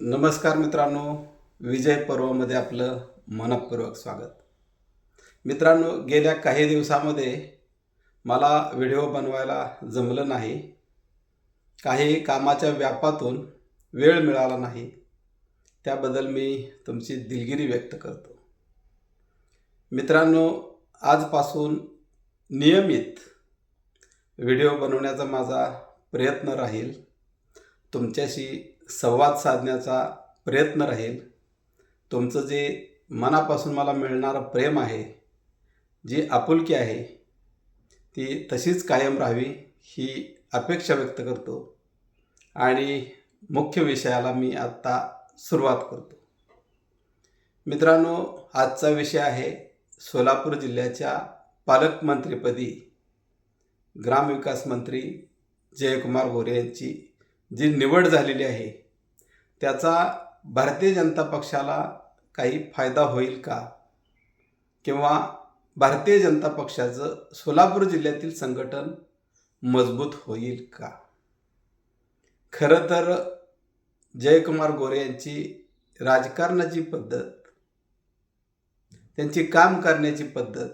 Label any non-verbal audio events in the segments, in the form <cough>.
नमस्कार मित्रांनो विजय पर्वामध्ये आपलं मनपूर्वक स्वागत. मित्रांनो गेल्या काही दिवसामध्ये मला व्हिडिओ बनवायला जमलं नाही. काही कामाच्या व्यापातून वेळ मिळाला नाही. त्याबद्दल मी तुमची दिलगिरी व्यक्त करतो. मित्रांनो आजपासून नियमित व्हिडिओ बनवण्याचा माझा प्रयत्न राहील. तुमच्याशी संवाद साधण्याचा प्रयत्न राहील. तुमचं जे मनापासून मला मिळणारं प्रेम आहे जी आपुलकी आहे ती तशीच कायम राहावी ही अपेक्षा व्यक्त करतो. आणि मुख्य विषयाला मी आत्ता सुरुवात करतो. मित्रांनो आजचा विषय आहे सोलापूर जिल्ह्याच्या पालकमंत्रीपदी ग्रामविकास मंत्री जयकुमार गोरे यांची. जी निवड झालेली आहे त्याचा भारतीय जनता पक्षाला काही फायदा होईल का? किंवा भारतीय जनता पक्षाचं सोलापूर जिल्ह्यातील संघटन मजबूत होईल का? खरं तर जयकुमार गोरे यांची राजकारणाची पद्धत त्यांची काम करण्याची पद्धत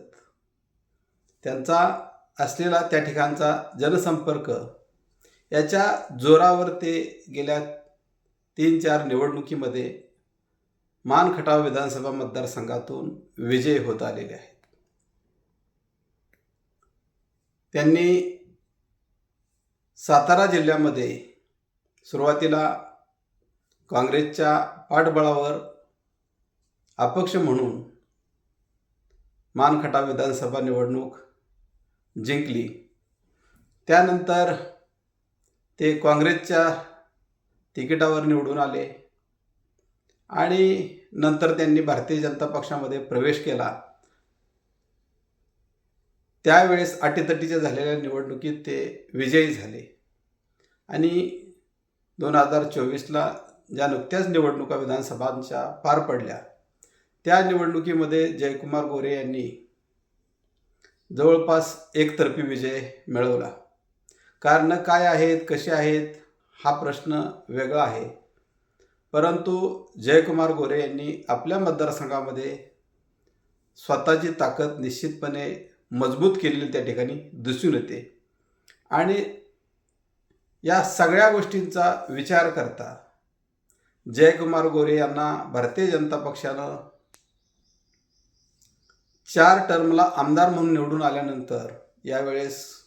त्यांचा असलेला त्या ठिकाणचा जनसंपर्क याच्या जोरावर ते गेल्या तीन चार निवडणुकीमध्ये मानखटाव विधानसभा मतदारसंघातून विजय होत आलेले आहेत. त्यांनी सातारा जिल्ह्यामध्ये सुरुवातीला काँग्रेसच्या पाठबळावर अपक्ष म्हणून मानखटाव विधानसभा निवडणूक जिंकली. त्यानंतर ते काँग्रेसच्या तिकिटावर निवडून आले. आणि नंतर त्यांनी भारतीय जनता पक्षामध्ये प्रवेश केला. त्यावेळेस अटीतटीच्या झालेल्या निवडणुकीत ते विजयी झाले. आणि दोन हजार चोवीसला ज्या नुकत्याच निवडणुका विधानसभांच्या पार पडल्या त्या निवडणुकीमध्ये जयकुमार गोरे यांनी जवळपास एकतर्फी विजय मिळवला. कारणं काय आहेत कशी आहेत हा प्रश्न वेगळा आहे. परंतु जयकुमार गोरे यांनी आपल्या मतदारसंघामध्ये स्वतःची ताकद निश्चितपणे मजबूत केलेली त्या ठिकाणी दिसून येते. आणि या सगळ्या गोष्टींचा विचार करता जयकुमार गोरे यांना भारतीय जनता पक्षानं चार टर्मला आमदार म्हणून निवडून आल्यानंतर यावेळेस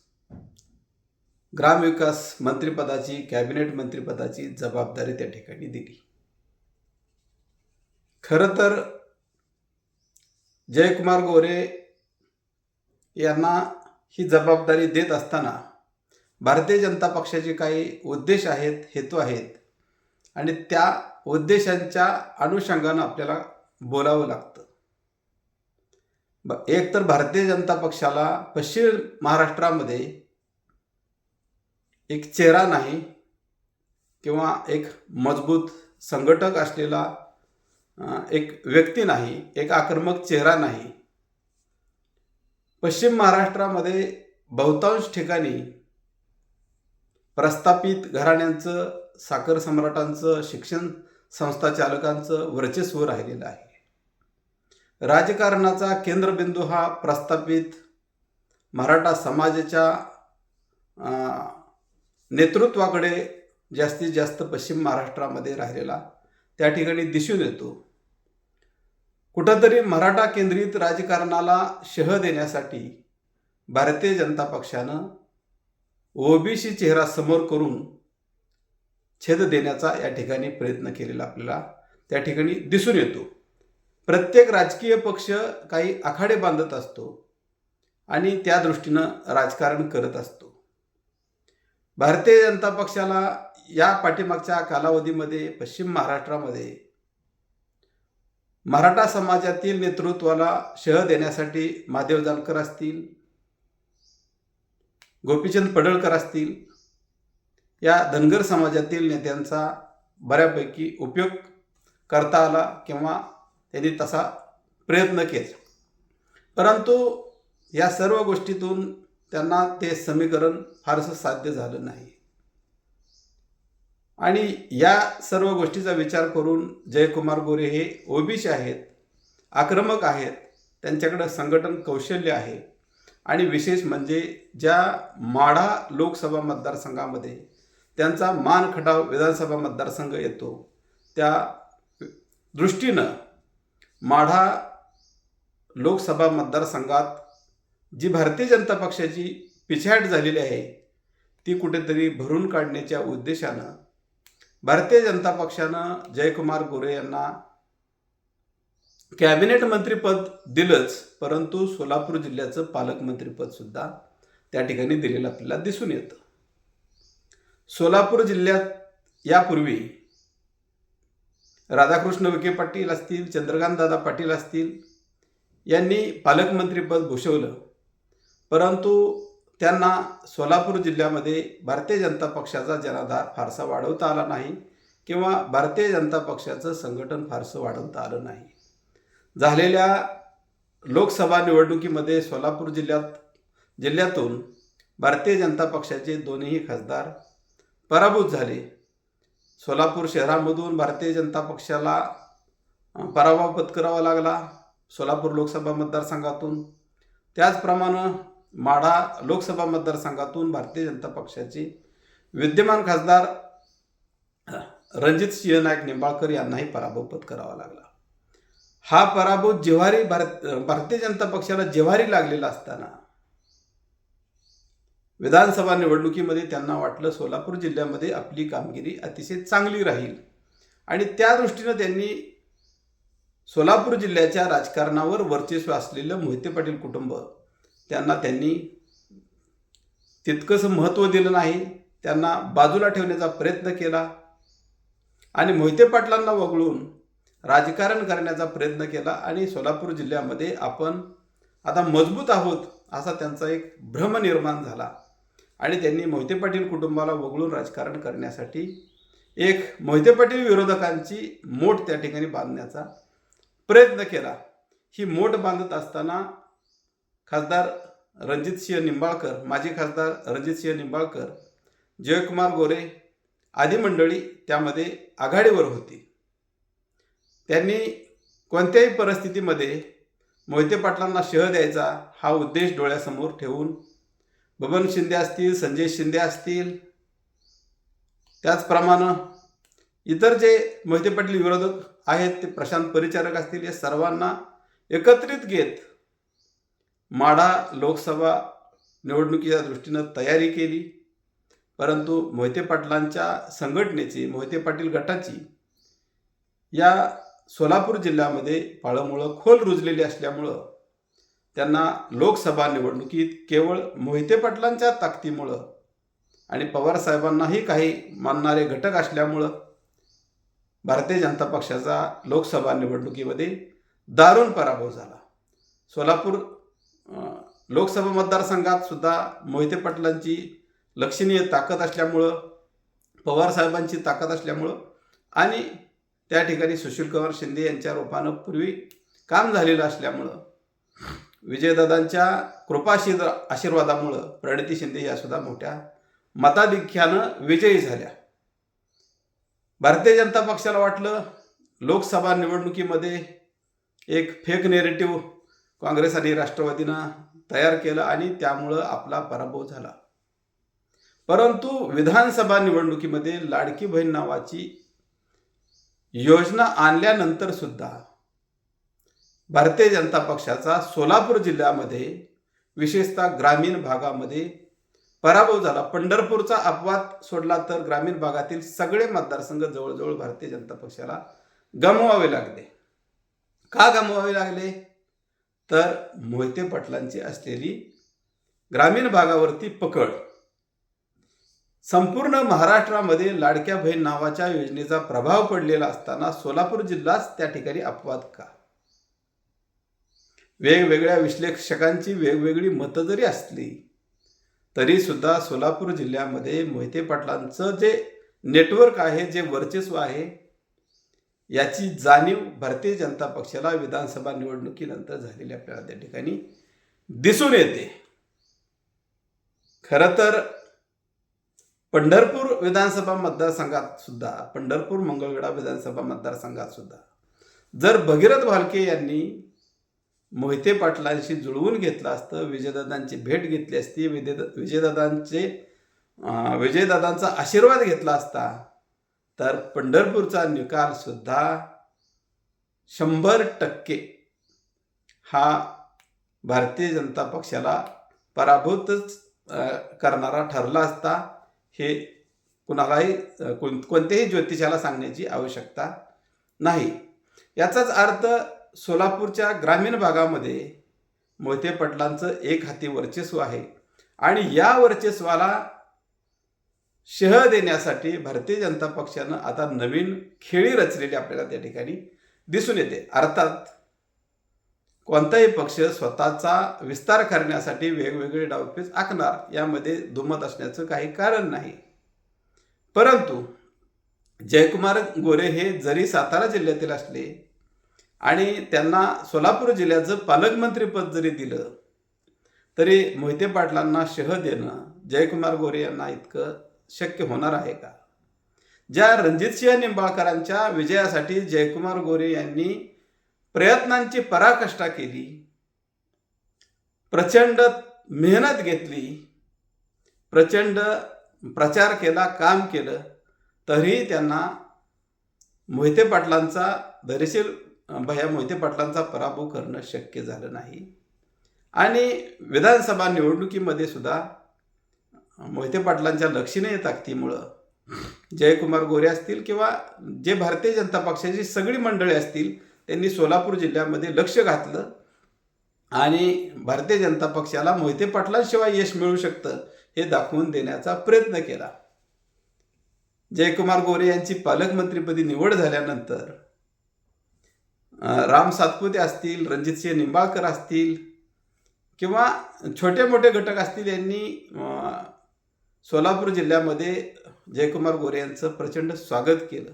ग्रामविकास मंत्रिपदाची कॅबिनेट मंत्रिपदाची जबाबदारी त्या ठिकाणी दिली. खरं तर जयकुमार गोरे यांना ही जबाबदारी देत असताना भारतीय जनता पक्षाचे काही उद्देश आहेत हेतू आहेत. आणि त्या उद्देशांच्या अनुषंगानं आपल्याला बोलावं लागतं. ब एक तर भारतीय जनता पक्षाला पश्चिम महाराष्ट्रामध्ये एक चेहरा नाही किंवा एक मजबूत संघटक असलेला एक व्यक्ती नाही एक आक्रमक चेहरा नाही. पश्चिम महाराष्ट्रामध्ये बहुतांश ठिकाणी प्रस्थापित घराण्यांचं साखर सम्राटांचं शिक्षण संस्था चालकांचं वर्चस्व राहिलेलं आहे. राजकारणाचा केंद्रबिंदू हा प्रस्थापित मराठा समाजाच्या नेतृत्वाकडे जास्तीत जास्त पश्चिम महाराष्ट्रामध्ये राहिलेला त्या ठिकाणी दिसून येतो. कुठंतरी मराठा केंद्रित राजकारणाला शह देण्यासाठी भारतीय जनता पक्षानं ओबीसी चेहरा समोर करून छेद देण्याचा या ठिकाणी प्रयत्न केलेला आपल्याला त्या ठिकाणी दिसून येतो. प्रत्येक राजकीय पक्ष काही आखाडे बांधत असतो आणि त्या दृष्टीनं राजकारण करत असतो. भारतीय जनता पक्षाला या पाठीमागच्या कालावधीमध्ये पश्चिम महाराष्ट्रामध्ये मराठा समाजातील नेतृत्वाला शह देण्यासाठी महादेव जानकर असतील गोपीचंद पडळकर असतील या धनगर समाजातील नेत्यांचा बऱ्यापैकी उपयोग करता आला किंवा त्यांनी तसा प्रयत्न केला. परंतु या सर्व गोष्टीतून त्यांना ते समीकरण फारसं साध्य झालं नाही. आणि या सर्व गोष्टीचा विचार करून जयकुमार गोरे हे ओबीसी आहेत आक्रमक आहेत त्यांच्याकडं संघटन कौशल्य आहे. आणि विशेष म्हणजे ज्या माढा लोकसभा मतदारसंघामध्ये त्यांचा मान खटाव विधानसभा मतदारसंघ येतो त्या दृष्टीनं माढा लोकसभा मतदारसंघात जी भारतीय जनता पक्षाची पिछाट झालेली आहे ती कुठेतरी भरून काढण्याच्या उद्देशानं भारतीय जनता पक्षानं जयकुमार गोरे यांना कॅबिनेट मंत्रीपद दिलंच परंतु सोलापूर जिल्ह्याचं पालकमंत्रीपद सुद्धा त्या ठिकाणी दिलेलं आपल्याला दिसून येतं. सोलापूर जिल्ह्यात यापूर्वी राधाकृष्ण विखे पाटील असतील चंद्रकांतदादा पाटील असतील यांनी पालकमंत्रीपद भूषवलं. परंतु त्यांना सोलापूर जिल्ह्यामध्ये भारतीय जनता पक्षाचा जनाधार फारसा वाढवता आला नाही किंवा भारतीय जनता पक्षाचं संघटन फारसं वाढवता आलं नाही. झालेल्या लोकसभा निवडणुकीमध्ये सोलापूर जिल्ह्यात जिल्ह्यातून भारतीय जनता पक्षाचे दोन्ही खासदार पराभूत झाले. सोलापूर शहरामधून भारतीय जनता पक्षाला पराभव पत्करावा लागला. सोलापूर लोकसभा मतदारसंघातून. त्याचप्रमाणे माढा लोकसभा मतदारसंघातून भारतीय जनता पक्षाचे विद्यमान खासदार रणजित सिंह नाईक निंबाळकर यांनाही पराभव पत्करावा लागला. हा पराभव जिव्हारी भारत भारतीय जनता पक्षाला जिव्हारी लागलेला असताना विधानसभा निवडणुकीमध्ये त्यांना वाटलं सोलापूर जिल्ह्यामध्ये आपली कामगिरी अतिशय चांगली राहील. आणि त्या दृष्टीनं त्यांनी सोलापूर जिल्ह्याच्या राजकारणावर वर्चस्व असलेलं मोहिते पाटील कुटुंब त्यांना त्यांनी तितकंसं महत्त्व दिलं नाही त्यांना बाजूला ठेवण्याचा प्रयत्न केला आणि मोहिते पाटलांना वगळून राजकारण करण्याचा प्रयत्न केला आणि सोलापूर जिल्ह्यामध्ये आपण आता मजबूत आहोत असा त्यांचा एक भ्रम निर्माण झाला. आणि त्यांनी मोहिते पाटील कुटुंबाला वगळून राजकारण करण्यासाठी एक मोहिते पाटील विरोधकांची मोठ त्या ठिकाणी बांधण्याचा प्रयत्न केला. ही मोठ बांधत असताना खासदार रणजितसिंह निंबाळकर माजी खासदार रणजितसिंह निंबाळकर जयकुमार गोरे आदी मंडळी त्यामध्ये आघाडीवर होती. त्यांनी कोणत्याही परिस्थितीमध्ये मोहिते पाटलांना शह द्यायचा हा उद्देश डोळ्यासमोर ठेवून बबन शिंदे असतील संजय शिंदे असतील त्याचप्रमाणे इतर जे मोहिते पाटील विरोधक आहेत ते प्रशांत परिचारक असतील या सर्वांना एकत्रित घेत माढा लोकसभा निवडणुकीच्या दृष्टीनं तयारी केली परंतु मोहिते पाटलांच्या संघटनेची मोहिते पाटील गटाची या सोलापूर जिल्ह्यामध्ये पाळंमुळं खोल रुजलेली असल्यामुळं त्यांना लोकसभा निवडणुकीत केवळ मोहिते पाटलांच्या ताकदीमुळं आणि पवारसाहेबांनाही काही मानणारे घटक असल्यामुळं भारतीय जनता पक्षाचा लोकसभा निवडणुकीमध्ये दारुण पराभव झाला. सोलापूर लोकसभा मतदारसंघात सुद्धा मोहिते पाटलांची लक्षणीय ताकद असल्यामुळं पवारसाहेबांची ताकद असल्यामुळं आणि त्या ठिकाणी सुशील कुमार शिंदे यांच्या रूपानं पूर्वी काम झालेलं असल्यामुळं विजयदादांच्या कृपाशीर आशीर्वादामुळं प्रणिती शिंदे या सुद्धा मोठ्या मताधिक्यानं विजयी झाल्या. भारतीय जनता पक्षाला वाटलं लोकसभा निवडणुकीमध्ये एक फेक नेरेटिव्ह काँग्रेस आणि राष्ट्रवादीनं तयार केलं आणि त्यामुळं आपला पराभव झाला. परंतु विधानसभा निवडणुकीमध्ये लाडकी बहीण नावाची योजना आणल्यानंतर सुद्धा भारतीय जनता पक्षाचा सोलापूर जिल्ह्यामध्ये विशेषतः ग्रामीण भागामध्ये पराभव झाला. पंढरपूरचा अपवाद सोडला तर ग्रामीण भागातील सगळे मतदारसंघ जवळजवळ भारतीय जनता पक्षाला गमवावे लागले. का गमवावे लागले? तर मोहिते पाटलांची असलेली ग्रामीण भागावरती पकड. संपूर्ण महाराष्ट्रामध्ये लाडक्या बहीण नावाच्या योजनेचा प्रभाव पडलेला असताना सोलापूर जिल्हाच त्या ठिकाणी अपवाद का? वेगवेगळ्या विश्लेषकांची वेगवेगळी मतं जरी असली तरी सुद्धा सोलापूर जिल्ह्यामध्ये मोहिते पाटलांचं जे नेटवर्क आहे जे वर्चस्व आहे याची जाणीव भारतीय जनता पक्षाला विधानसभा निवडणुकीनंतर झालेली आपल्याला त्या ठिकाणी दिसून येते. खरं तर पंढरपूर विधानसभा मतदारसंघात सुद्धा पंढरपूर मंगळगडा विधानसभा मतदारसंघात सुद्धा जर भगीरथ भालके यांनी मोहिते पाटलांशी जुळवून घेतलं असतं विजयदादांची भेट घेतली असती विजय विजयदादांचे विजयदादांचा आशीर्वाद घेतला असता तर पंढरपूरचा निकाल सुद्धा शंभर टक्के हा भारतीय जनता पक्षाला पराभूतच करणारा ठरला असता हे कुणालाही कोण कोणत्याही ज्योतिषाला सांगण्याची आवश्यकता नाही. याचाच अर्थ सोलापूरच्या ग्रामीण भागामध्ये मोहिते पटलांचं एक हाती वर्चस्व आहे आणि या वर्चस्वाला शह देण्यासाठी भारतीय जनता पक्षानं आता नवीन खेळी रचलेली आपल्याला त्या ठिकाणी दिसून येते. अर्थात कोणताही पक्ष स्वतःचा विस्तार करण्यासाठी वेगवेगळे डावपेच आखणार यामध्ये दुमत असण्याचं काही कारण नाही. परंतु जयकुमार गोरे हे जरी सातारा जिल्ह्यातील असले आणि त्यांना सोलापूर जिल्ह्याचं पालकमंत्रीपद जरी दिलं तरी मोहिते पाटलांना शह देणं जयकुमार गोरे यांना इतकं शक्य होणार आहे का? ज्या रणजितसिंह निंबाळकरांच्या विजयासाठी जयकुमार गोरे यांनी प्रयत्नांची पराकाष्ठा केली प्रचंड मेहनत घेतली प्रचंड प्रचार केला काम केलं तरीही त्यांना मोहिते पाटलांचा धैर्यशील भया मोहिते पाटलांचा पराभव करणं शक्य झालं नाही. आणि विधानसभा निवडणुकीमध्ये सुद्धा मोहिते पाटलांच्या लक्षणीय ताकदीमुळं जयकुमार गोरे असतील किंवा जे भारतीय जनता पक्षाची सगळी मंडळी असतील त्यांनी सोलापूर जिल्ह्यामध्ये लक्ष घातलं. आणि भारतीय जनता पक्षाला मोहिते पाटलांशिवाय यश मिळू शकतं हे दाखवून देण्याचा प्रयत्न केला. जयकुमार गोरे यांची पालकमंत्रीपदी निवड झाल्यानंतर राम सातपुते असतील रणजितसिंह निंबाळकर असतील किंवा छोटे मोठे घटक असतील यांनी सोलापूर जिल्ह्यामध्ये जयकुमार गोरे यांचं प्रचंड स्वागत केलं.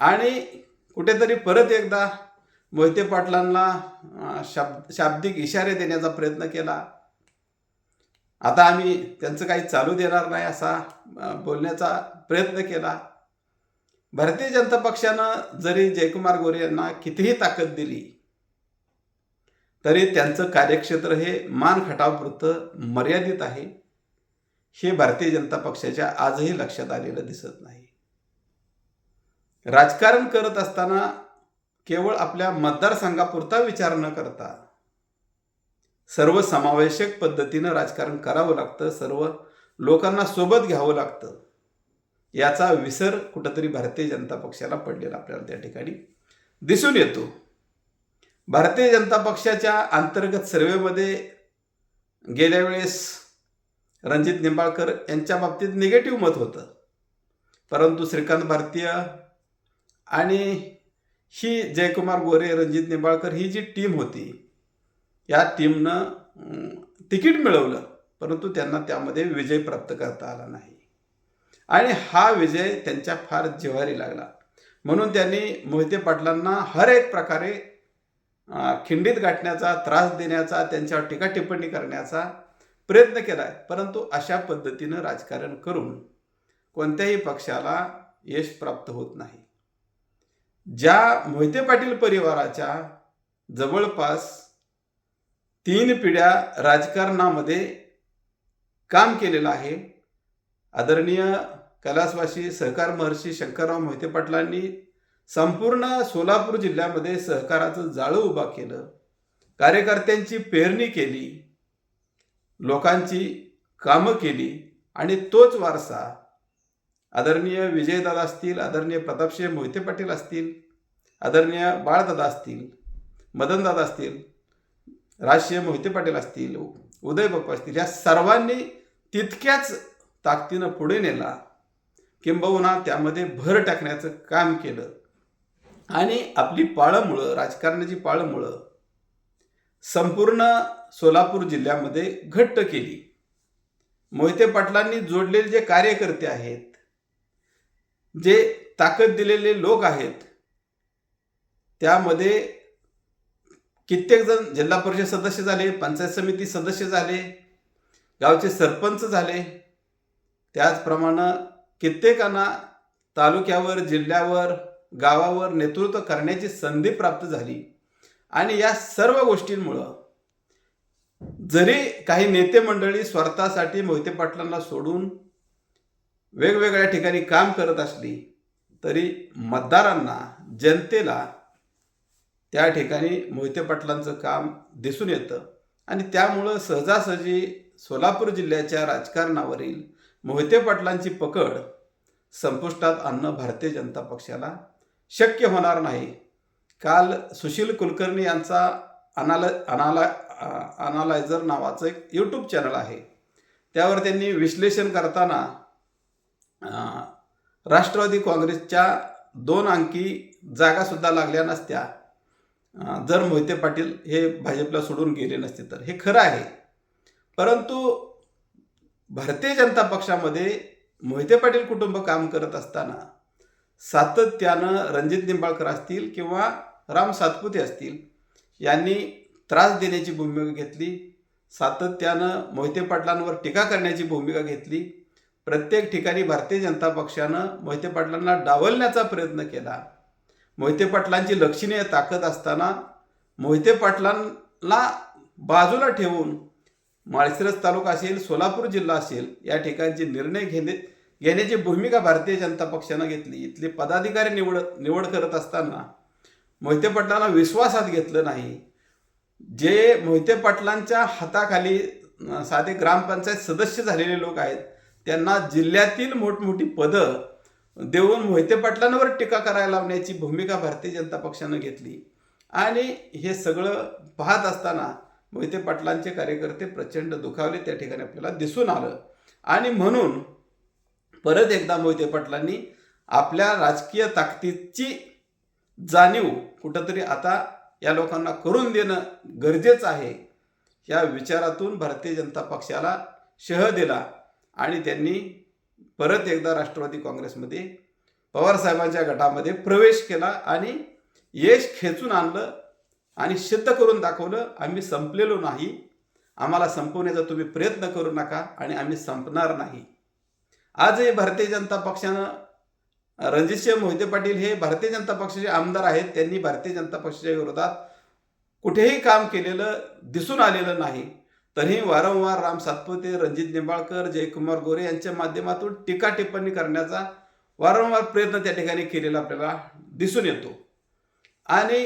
आणि कुठेतरी परत एकदा मोहिते पाटलांना शाब शाब्दिक इशारे देण्याचा प्रयत्न केला. आता आम्ही त्यांचं काही चालू देणार नाही असा बोलण्याचा प्रयत्न केला. भारतीय जनता पक्षानं जरी जयकुमार गोरे यांना कितीही ताकद दिली तरी त्यांचं कार्यक्षेत्र हे मान खटावपुरतं मर्यादित आहे. हे भारतीय जनता पक्षाच्या आजही लक्षात आलेलं दिसत नाही. राजकारण करत असताना केवळ आपल्या मतदारसंघापुरता विचार न करता सर्व समावेशक पद्धतीनं राजकारण करावं लागतं सर्व लोकांना सोबत घ्यावं लागतं. याचा विसर कुठंतरी भारतीय जनता पक्षाला पडलेला आपल्याला त्या ठिकाणी दिसून येतो. भारतीय जनता पक्षाच्या अंतर्गत सर्वेमध्ये गेल्या वेळेस रणजित निंबाळकर यांच्या बाबतीत निगेटिव्ह मत होतं. परंतु श्रीकांत भारतीय आणि ही जयकुमार गोरे रणजित निंबाळकर ही जी टीम होती या टीमनं तिकीट मिळवलं परंतु त्यांना त्यामध्ये विजय प्राप्त करता आला नाही. आणि हा विजय त्यांच्या फार जिव्हारी लागला. म्हणून त्यांनी मोहिते पाटलांना हर एक प्रकारे खिंडीत गाठण्याचा त्रास देण्याचा त्यांच्यावर टीका टिप्पणी करण्याचा प्रयत्न केला आहे परंतु अशा पद्धतीनं राजकारण करून कोणत्याही पक्षाला यश प्राप्त होत नाही. ज्या मोहिते पाटील परिवाराच्या जवळपास तीन पिढ्या राजकारणामध्ये काम केलेलं आहे आदरणीय कैलासवासी सहकार महर्षी शंकरराव मोहिते पाटलांनी संपूर्ण सोलापूर जिल्ह्यामध्ये सहकाराचं जाळं उभा केलं कार्यकर्त्यांची पेरणी केली लोकांची कामं केली आणि तोच वारसा आदरणीय विजयदादा असतील आदरणीय प्रतापसिंह मोहिते पाटील असतील आदरणीय बाळदादा असतील मदनदादा असतील राजसिंह मोहिते पाटील असतील उदय बाप्पा असतील या सर्वांनी तितक्याच ताकदीनं पुढे नेला किंबहुना त्यामध्ये भर टाकण्याचं काम केलं. आणि आपली पाळंमुळं राजकारणाची पाळंमुळं संपूर्ण सोलापूर जिल्ह्यामध्ये घट्ट केली. मोहिते पाटलांनी जोडलेले जे कार्यकर्ते आहेत जे ताकद दिलेले लोक आहेत त्यामध्ये कित्येक जण जिल्हा परिषद सदस्य झाले पंचायत समिती सदस्य झाले गावचे सरपंच झाले. त्याचप्रमाणे कित्येकांना तालुक्यावर जिल्ह्यावर गावावर नेतृत्व करण्याची संधी प्राप्त झाली. आणि या सर्व गोष्टींमुळं जरी काही नेते मंडळी स्वार्थासाठी मोहिते पाटलांना सोडून वेगवेगळ्या ठिकाणी काम करत असली तरी मतदारांना जनतेला त्या ठिकाणी मोहिते पाटलांचं काम दिसून येतं. आणि त्यामुळं सहजासहजी सोलापूर जिल्ह्याच्या राजकारणावरील मोहिते पाटलांची पकड संपुष्टात आणणं भारतीय जनता पक्षाला शक्य होणार नाही. काल सुशील कुलकर्णी यांचा अनाल अनाला अनालायझर नावाचं एक यूट्यूब चॅनल आहे. त्यावर त्यांनी विश्लेषण करताना राष्ट्रवादी काँग्रेसच्या दोन अंकी जागासुद्धा लागल्या नसत्या. जर मोहिते पाटील हे भाजपला सोडून गेले नसते तर. हे खरं आहे. परंतु भारतीय जनता पक्षामध्ये मोहिते पाटील कुटुंब काम करत असताना सातत्यानं रणजित निंबाळकर असतील किंवा राम सातपुते असतील यांनी त्रास देण्याची भूमिका घेतली सातत्यानं मोहिते पाटलांवर टीका करण्याची भूमिका घेतली प्रत्येक ठिकाणी भारतीय जनता पक्षानं मोहिते पाटलांना डावलण्याचा प्रयत्न केला. मोहिते पाटलांची लक्षणीय ताकद असताना मोहिते पाटलांना बाजूला ठेवून माळशिरस तालुका असेल सोलापूर जिल्हा असेल या ठिकाणचे निर्णय घेणे घेण्याची भूमिका भारतीय जनता पक्षानं घेतली. इथले पदाधिकारी निवड निवड करत असताना मोहिते पाटलांना विश्वासात घेतलं नाही. जे मोहिते पाटलांच्या हाताखाली साधे ग्रामपंचायत सदस्य झालेले लोक आहेत त्यांना जिल्ह्यातील मोठमोठी पदं देऊन मोहिते पाटलांवर टीका करायला लावण्याची भूमिका भारतीय जनता पक्षानं घेतली. आणि हे सगळं पाहत असताना मोहिते पाटलांचे कार्यकर्ते प्रचंड दुखावले त्या ठिकाणी आपल्याला दिसून आलं. आणि म्हणून परत एकदा मोहिते पाटलांनी आपल्या राजकीय ताकदीची जाणीव कुठंतरी आता या लोकांना करून देणं गरजेचं आहे. या विचारातून भारतीय जनता पक्षाला शह दिला आणि त्यांनी परत एकदा राष्ट्रवादी काँग्रेसमध्ये पवारसाहेबांच्या गटामध्ये प्रवेश केला आणि यश खेचून आणलं आणि सिद्ध करून दाखवलं आम्ही संपलेलो नाही. आम्हाला संपवण्याचा तुम्ही प्रयत्न करू नका आणि आम्ही संपणार नाही. आजही भारतीय जनता पक्षानं रणजितसिंह मोहिते पाटील हे भारतीय जनता पक्षाचे आमदार आहेत. त्यांनी भारतीय जनता पक्षाच्या विरोधात कुठेही काम केलेलं दिसून आलेलं नाही. तरीही वारंवार राम सातपुते रणजित निंबाळकर जयकुमार गोरे यांच्या माध्यमातून टीका टिप्पणी करण्याचा वारंवार प्रयत्न त्या ठिकाणी केलेला आपल्याला दिसून येतो. आणि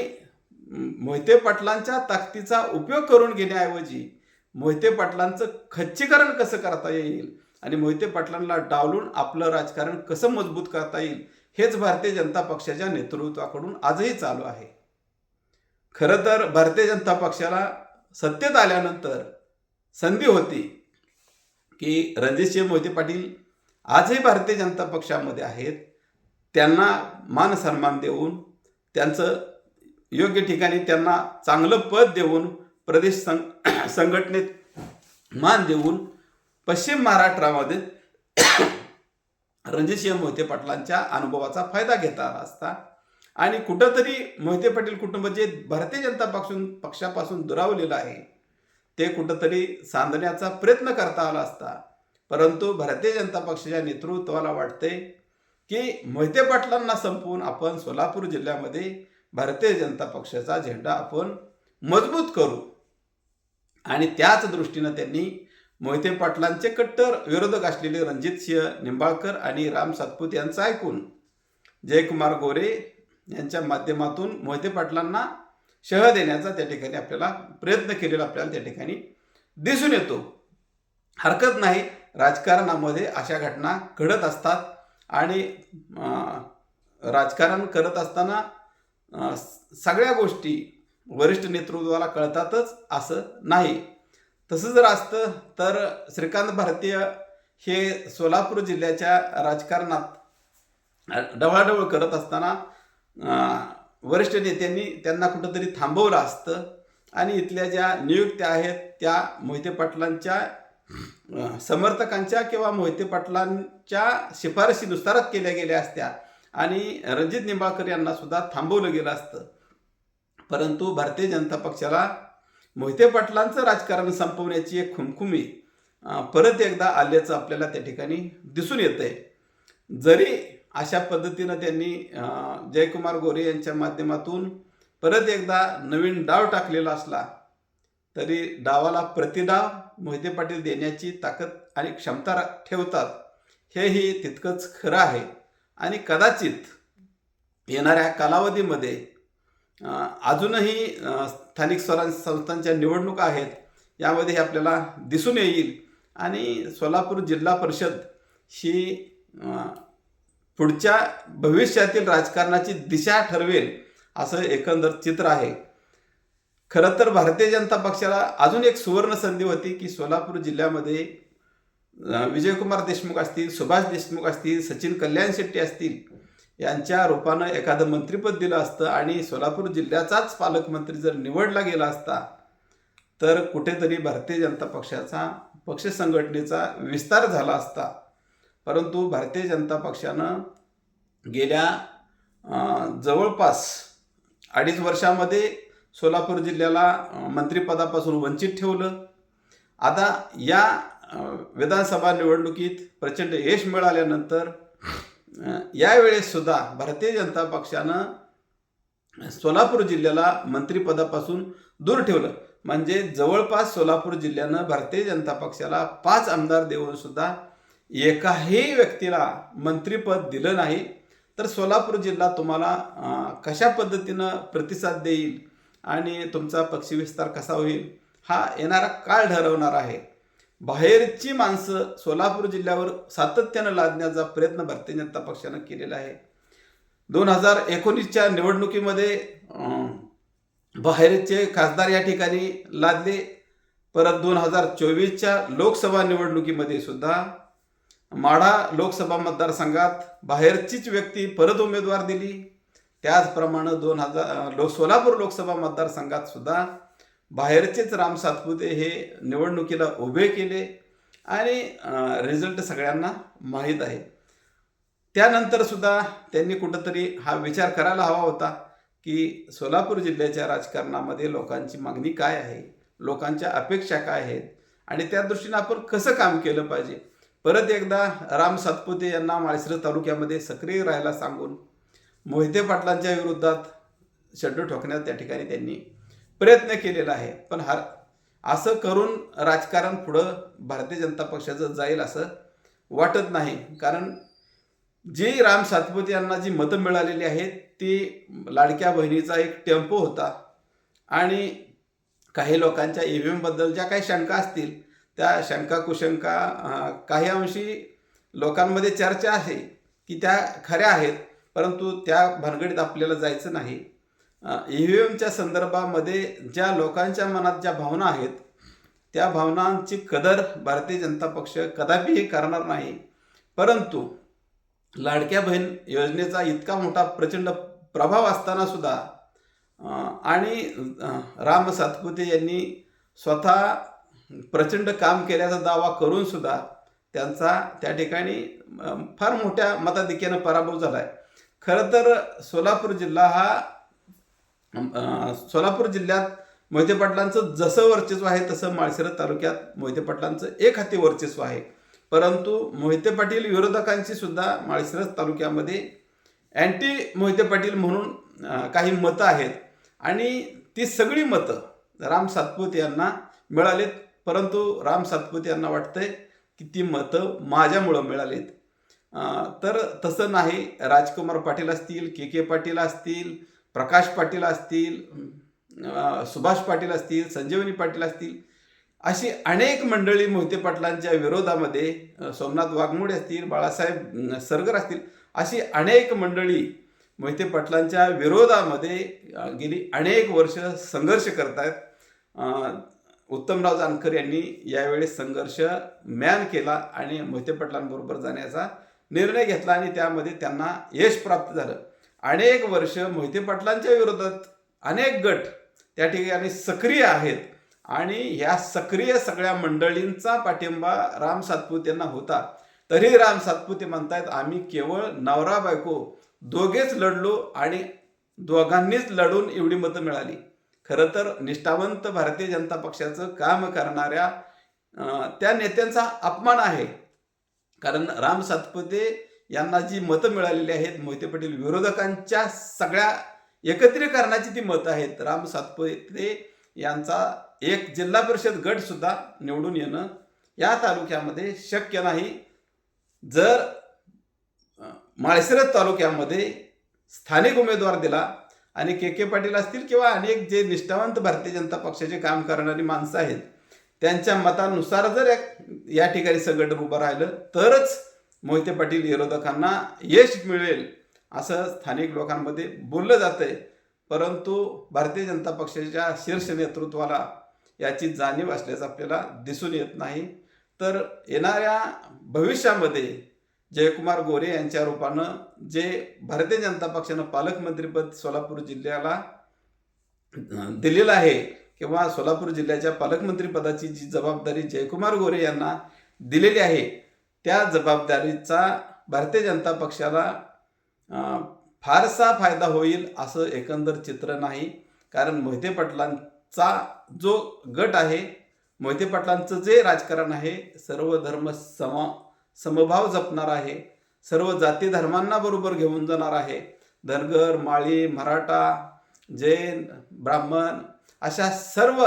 मोहिते पाटलांच्या ताकदीचा उपयोग करून घेण्याऐवजी मोहिते पाटलांचं खच्चीकरण कसं करता येईल? आणि मोहिते पाटलांना डावलून आपलं राजकारण कसं मजबूत करता येईल हेच भारतीय जनता पक्षाच्या नेतृत्वाकडून आजही चालू आहे. खरं तर भारतीय जनता पक्षाला सत्तेत आल्यानंतर संधी होती की रणजितसिंह मोहिते पाटील आजही भारतीय जनता पक्षामध्ये आहेत. त्यांना मान सन्मान देऊन त्यांचं योग्य ठिकाणी त्यांना चांगलं पद देऊन प्रदेश संघ संघटनेत मान देऊन पश्चिम महाराष्ट्रामध्ये <coughs> रणजितसिंह मोहिते पाटलांच्या अनुभवाचा फायदा घेता आला असता आणि कुठंतरी मोहिते पाटील कुटुंब जे भारतीय जनता पक्षून पक्षापासून दुरावलेलं आहे ते कुठंतरी सांधण्याचा प्रयत्न करता आला असता. परंतु भारतीय जनता पक्षाच्या नेतृत्वाला वाटते की मोहिते पाटलांना संपवून आपण सोलापूर जिल्ह्यामध्ये भारतीय जनता पक्षाचा झेंडा आपण मजबूत करू. आणि त्याच दृष्टीनं त्यांनी मोहिते पाटलांचे कट्टर विरोधक असलेले रणजित सिंह निंबाळकर आणि राम सातपुत यांचं ऐकून जयकुमार गोरे यांच्या माध्यमातून मोहिते पाटलांना शह देण्याचा त्या ठिकाणी आपल्याला प्रयत्न केलेला आपल्याला त्या ठिकाणी दिसून येतो. हरकत नाही राजकारणामध्ये अशा घटना घडत असतात आणि राजकारण करत असताना सगळ्या गोष्टी वरिष्ठ नेतृत्वाला कळतातच असं नाही. तसं जर असतं तर श्रीकांत भारतीय हे सोलापूर जिल्ह्याच्या राजकारणात डवळाडवळ करत असताना वरिष्ठ नेत्यांनी त्यांना कुठंतरी थांबवलं असतं. आणि इथल्या ज्या नियुक्त्या आहेत त्या मोहिते पाटलांच्या समर्थकांच्या किंवा मोहिते पाटलांच्या शिफारशीनुसारच केल्या गेल्या असत्या. आणि रणजित निंबाळकर यांना सुद्धा थांबवलं गेलं असतं. परंतु भारतीय जनता पक्षाला मोहिते पाटलांचं राजकारण संपवण्याची एक खुमखुमी परत एकदा आल्याचं आपल्याला त्या ठिकाणी दिसून येतंय. जरी अशा पद्धतीनं त्यांनी जयकुमार गोरे यांच्या माध्यमातून परत एकदा नवीन डाव टाकलेला असला तरी डावाला प्रतिडाव मोहिते पाटील देण्याची ताकद आणि क्षमता रा- ठेवतात हेही तितकंच खरं आहे. आणि कदाचित येणाऱ्या कालावधीमध्ये अजूनही स्थानिक स्वराज्य संस्थांच्या निवडणुका आहेत यामध्ये हे आपल्याला दिसून येईल. आणि सोलापूर जिल्हा परिषद ही पुढच्या भविष्यातील राजकारणाची दिशा ठरवेल असं एकंदर चित्र आहे. खरं तर भारतीय जनता पक्षाला अजून एक सुवर्ण संधी होती की सोलापूर जिल्ह्यामध्ये विजयकुमार देशमुख असतील सुभाष देशमुख असतील सचिन कल्याण शेट्टी असतील यांच्या रूपानं एखादं मंत्रिपद दिलं असतं आणि सोलापूर जिल्ह्याचाच पालकमंत्री जर निवडला गेला असता तर कुठेतरी भारतीय जनता पक्षाचा पक्ष संघटनेचा विस्तार झाला असता. परंतु भारतीय जनता पक्षानं गेल्या जवळपास अडीच वर्षामध्ये सोलापूर जिल्ह्याला मंत्रीपदापासून मंत्रिपदापासून वंचित ठेवलं. आता या विधानसभा निवडणुकीत प्रचंड यश मिळाल्यानंतर यावेळेस सुद्धा भारतीय जनता पक्षानं सोलापूर जिल्ह्याला मंत्रिपदापासून दूर ठेवलं. म्हणजे जवळपास सोलापूर जिल्ह्यानं भारतीय जनता पक्षाला पाच आमदार देऊन सुद्धा एकाही व्यक्तीला मंत्रिपद दिलं नाही. तर सोलापूर जिल्हा तुम्हाला कशा पद्धतीनं प्रतिसाद देईल आणि तुमचा पक्षविस्तार कसा होईल हा येणारा काळ ठरवणार आहे. बाहेरची माणसं सोलापूर जिल्ह्यावर सातत्यानं लादण्याचा प्रयत्न भारतीय जनता पक्षानं केलेला आहे. दोन हजार एकोणीसच्या निवडणुकीमध्ये बाहेरचे खासदार या ठिकाणी लादले. परत दोन हजार चोवीसच्या लोकसभा निवडणुकीमध्ये सुद्धा माढा लोकसभा मतदारसंघात बाहेरचीच व्यक्ती परत उमेदवार दिली. त्याचप्रमाणे दोन हजार लो सोलापूर लोकसभा मतदारसंघात सुद्धा बाहेरचेच राम सातपुते हे निवडणुकीला उभे केले आणि रिझल्ट सगळ्यांना माहीत आहे. त्यानंतर सुद्धा त्यांनी कुठंतरी हा विचार करायला हवा होता की सोलापूर जिल्ह्याच्या राजकारणामध्ये लोकांची मागणी काय आहे लोकांच्या अपेक्षा काय आहेत आणि त्या दृष्टीनं आपण कसं काम केलं पाहिजे? परत एकदा राम सातपुते यांना माळशिरस तालुक्यामध्ये सक्रिय राहायला सांगून मोहिते पाटलांच्या विरोधात शड्डू ठोकण्यात त्या ठिकाणी त्यांनी प्रयत्न केलेला आहे. पण हर असं करून राजकारण पुढं भारतीय जनता पक्षाचं जाईल असं वाटत नाही. कारण जी राम सातपुते यांना जी मतं मिळालेली आहेत ती लाडक्या बहिणीचा एक टेम्पो होता. आणि काही लोकांच्या ई व्ही एमबद्दल ज्या काही शंका असतील त्या शंका कुशंका काही अंशी लोकांमध्ये चर्चा आहे की त्या खऱ्या आहेत परंतु त्या भानगडीत आपल्याला जायचं नाही. ई एमच्या संदर्भामध्ये ज्या लोकांच्या मनात ज्या भावना आहेत त्या भावनांची कदर भारतीय जनता पक्ष कदापिही करणार नाही. परंतु लाडक्या बहीण योजनेचा इतका मोठा प्रचंड प्रभाव असताना सुद्धा आणि राम सातपुते यांनी स्वतः प्रचंड काम केल्याचा दावा करून सुद्धा त्यांचा त्या ठिकाणी फार मोठ्या मताधिक्यानं पराभव झाला आहे खरं तर सोलापूर जिल्हा हा सोलापूर जिल्ह्यात मोहिते पाटलांचं जसं वर्चस्व आहे तसं माळशिरस तालुक्यात मोहिते पाटलांचं एक हाती वर्चस्व आहे. परंतु मोहिते पाटील विरोधकांची सुद्धा माळशिरस तालुक्यामध्ये अँटी मोहिते पाटील म्हणून काही मतं आहेत. आणि ती सगळी मतं राम सातपुत यांना मिळालीत. परंतु राम सातपुत यांना वाटतंय की ती मतं माझ्यामुळं मिळालीत. तर तसं नाही. राजकुमार पाटील असतील के के पाटील असतील प्रकाश पाटील असतील सुभाष पाटील असतील संजीवनी पाटील असतील अशी अनेक मंडळी मोहिते पाटलांच्या विरोधामध्ये सोमनाथ वाघमोडे असतील बाळासाहेब सरगर असतील अशी अनेक मंडळी मोहिते पाटलांच्या विरोधामध्ये गेली अनेक वर्ष संघर्ष करतायत. आहेत उत्तमराव जानकर यांनी यावेळेस संघर्ष मॅन केला आणि मोहिते पाटलांबरोबर जाण्याचा निर्णय घेतला आणि त्यामध्ये त्यांना यश प्राप्त झालं. अनेक वर्ष मोहिते पाटलांच्या विरोधात अनेक गट त्या ठिकाणी सक्रिय आहेत. आणि ह्या सक्रिय सगळ्या मंडळींचा पाठिंबा राम सातपुते यांना होता. तरी राम सातपुते म्हणतायत आम्ही केवळ नवरा बायको दोघेच लढलो आणि दोघांनीच लढून एवढी मतं मिळाली. खरं तर निष्ठावंत भारतीय जनता पक्षाचं काम करणाऱ्या त्या नेत्यांचा अपमान आहे. कारण राम सातपुते यांना जी मतं मिळालेली आहेत मोहिते पाटील विरोधकांच्या सगळ्या एकत्रीकरणाची ती मतं आहेत. राम सातपुते यांचा एक जिल्हा परिषद गटसुद्धा निवडून येणं या तालुक्यामध्ये शक्य नाही. जर माळशिरस तालुक्यामध्ये स्थानिक उमेदवार दिला आणि के के पाटील असतील किंवा अनेक जे निष्ठावंत भारतीय जनता पक्षाचे काम करणारी माणसं आहेत त्यांच्या मतानुसार जर या- या ठिकाणी संघटन उभं राहिलं तरच मोहिते पाटील विरोधकांना यश मिळेल असं स्थानिक लोकांमध्ये बोललं जातंय. परंतु भारतीय जनता पक्षाच्या शीर्ष नेतृत्वाला याची जाणीव असल्याचं आपल्याला दिसून येत नाही. तर येणाऱ्या भविष्यामध्ये जयकुमार गोरे यांच्या रूपानं जे भारतीय जनता पक्षानं पालकमंत्रीपद सोलापूर जिल्ह्याला दिलेलं आहे किंवा सोलापूर जिल्ह्याच्या पालकमंत्रीपदाची जी जबाबदारी जयकुमार गोरे यांना दिलेली आहे त्या जबाबदारीचा भारतीय जनता पक्षाला फारसा फायदा होईल असं एकंदर चित्र नाही. कारण मोहिते पाटलांचा जो गट आहे मोहिते पाटलांचं जे राजकारण आहे सर्व धर्म सम समभाव जपणार आहे. सर्व जाती धर्मांना बरोबर घेऊन जाणार आहे. धनगर माळी मराठा जैन ब्राह्मण अशा सर्व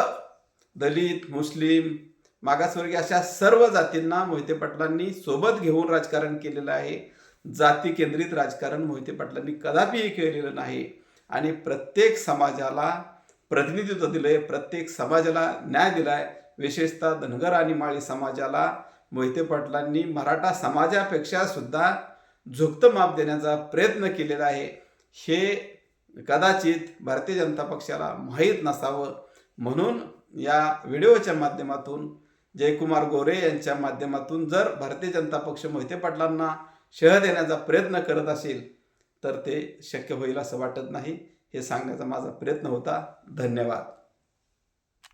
दलित मुस्लिम मागासवर्गीय अशा सर्व जातींना मोहिते पाटलांनी सोबत घेऊन राजकारण केलेलं आहे. जाती केंद्रित राजकारण मोहिते पाटलांनी कदापिही केलेलं नाही. आणि प्रत्येक समाजाला प्रतिनिधित्व दिलंय प्रत्येक समाजाला न्याय दिलाय. विशेषतः धनगर आणि माळी समाजाला मोहिते पाटलांनी मराठा समाजापेक्षा सुद्धा झुकतं माप देण्याचा प्रयत्न केलेला आहे. हे कदाचित भारतीय जनता पक्षाला माहीत नसावं. म्हणून या व्हिडिओच्या माध्यमातून जयकुमार गोरे यांच्या माध्यमातून जर भारतीय जनता पक्ष मोहिते पाटलांना शह देण्याचा प्रयत्न करत असेल तर ते शक्य होईल असं वाटत नाही. हे सांगण्याचा माझा प्रयत्न होता. धन्यवाद.